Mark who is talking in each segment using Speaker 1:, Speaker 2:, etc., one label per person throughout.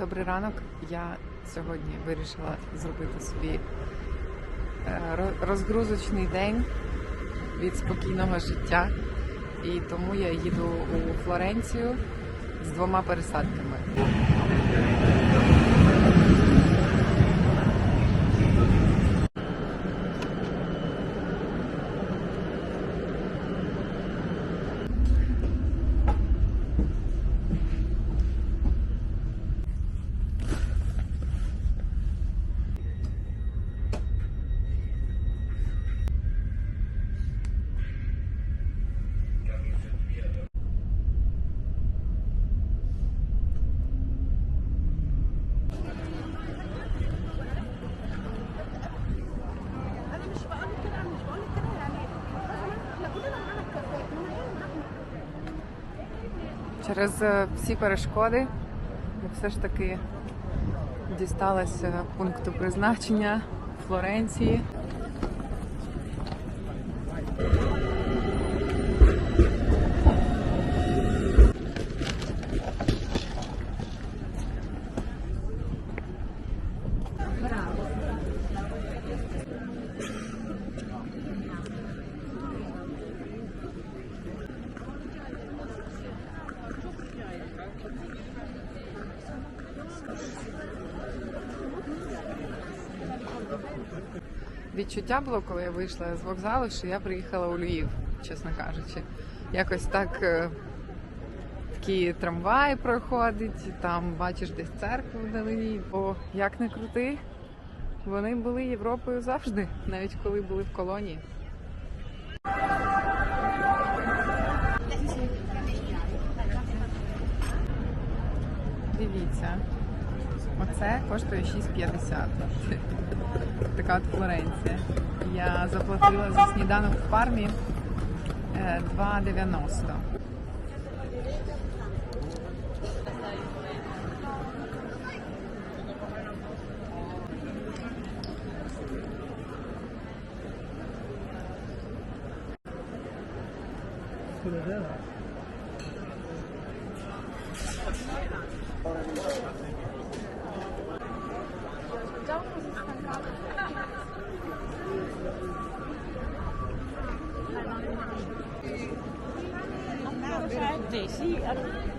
Speaker 1: Добрий ранок. Я сьогодні вирішила зробити собі е, розгрузочний день від спокійного життя. І тому я їду у Флоренцію з двома пересадками. Через е, всі перешкоди я все ж таки дісталася пункту призначення Флоренції. Відчуття було, коли я вийшла з вокзалу, що я приїхала у Львів, чесно кажучи. Якось так е, такий трамвай проходить, там бачиш десь церкву вдалині. Бо як не крути, вони були Європою завжди, навіть коли були в колонії. Дивіться, оце коштує 6,50. Така от Флоренція. Я заплатила за сніданок в пармі 对，是。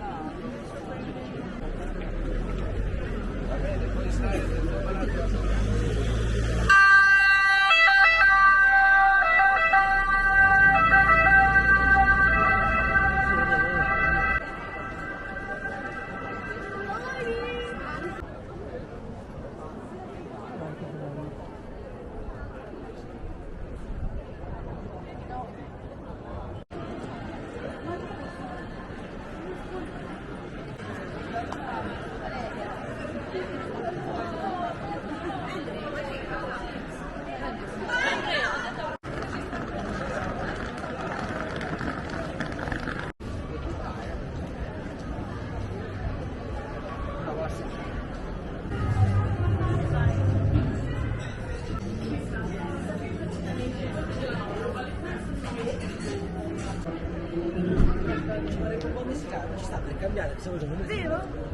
Speaker 1: cambiare, se vogliamo Zero?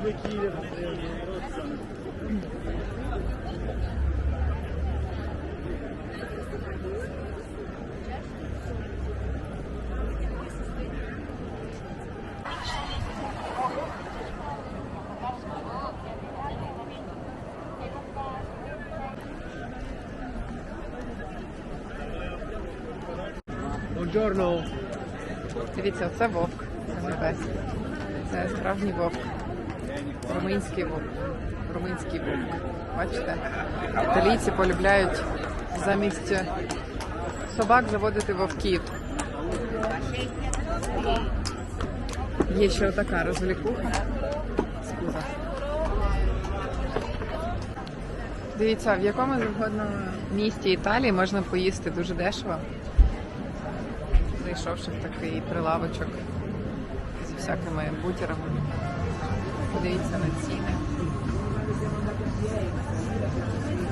Speaker 1: Due chili rozzano.
Speaker 2: Buongiorno.
Speaker 1: Дивіться, це вовк. Це пес. Це справжній вовк. Румунський вовк. Румунський вовк. Бачите? Італійці полюбляють замість собак заводити вовків. Є ще така розвлікуха. Скуза. Дивіться, в якому завгодно місті Італії можна поїсти дуже дешево. Зайшовши в такий прилавочок зі всякими бутерами. Подивіться на ціни.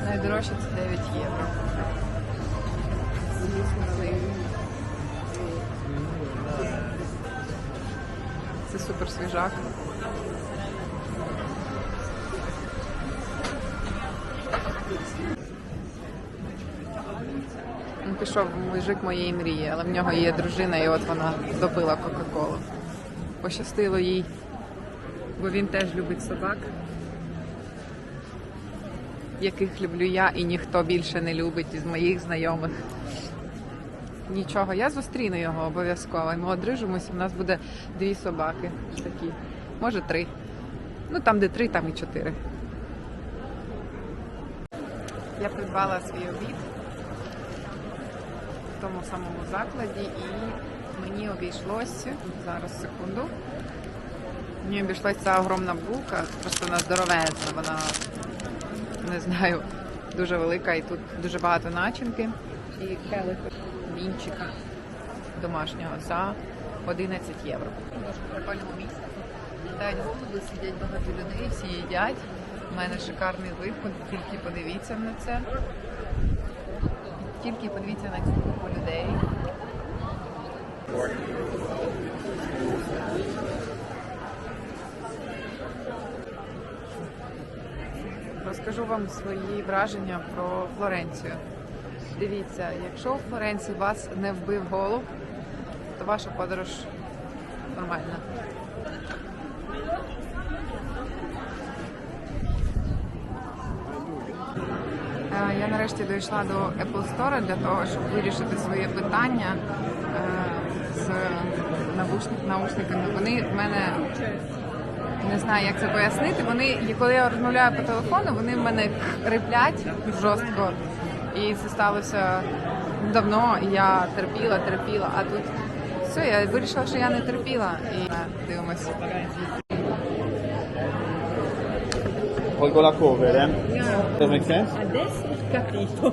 Speaker 1: Найдорожче це 9 євро. Це супер свіжак. Пішов мужик моєї мрії, але в нього є дружина, і от вона допила Кока-Колу. Пощастило їй, бо він теж любить собак, яких люблю я і ніхто більше не любить із моїх знайомих. Нічого, я зустріну його обов'язково. Ми одружимося, у нас буде дві собаки такі. Може три. Ну там, де три, там і чотири. Я придбала свій обід в тому самому закладі і мені обійшлося зараз секунду. Мені обійшлася ця огромна булка, просто вона здоровезна, вона не знаю, дуже велика і тут дуже багато начинки. І келих вінчика домашнього за 11 євро. Літають голуби, сидять багато людей, всі їдять. У мене шикарний виход, тільки подивіться на це. Тільки подивіться на цю купу людей. Розкажу вам свої враження про Флоренцію. Дивіться, якщо у Флоренції вас не вбив голуб, то ваша подорож нормальна. Я нарешті дійшла до Apple Store для того, щоб вирішити своє питання е, з наушниками. Вони в мене не знаю, як це пояснити. Вони, коли я розмовляю по телефону, вони в мене хриплять жорстко. І це сталося давно, я терпіла, терпіла, а тут все, я вирішила, що я не терпіла. І дивимося.
Speaker 2: Colgo la cover, eh? Does make sense?
Speaker 3: Adesso capito.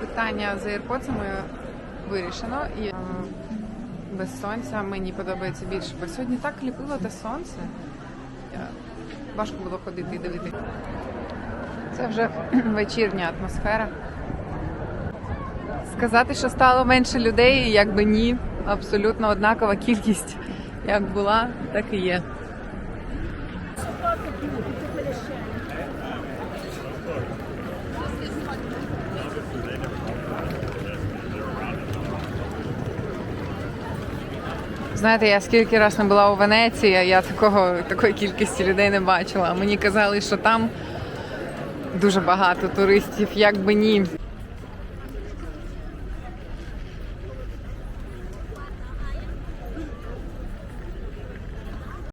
Speaker 1: Питання з AirPods вирішено. І е, без сонця мені подобається більше. Бо сьогодні так ліпило те сонце. Важко було ходити і дивитися. Це вже вечірня атмосфера. Сказати, що стало менше людей, якби ні. Абсолютно однакова кількість, як була, так і є. Знаєте, я скільки раз не була у Венеції, я такого, такої кількості людей не бачила. Мені казали, що там дуже багато туристів, як би ні.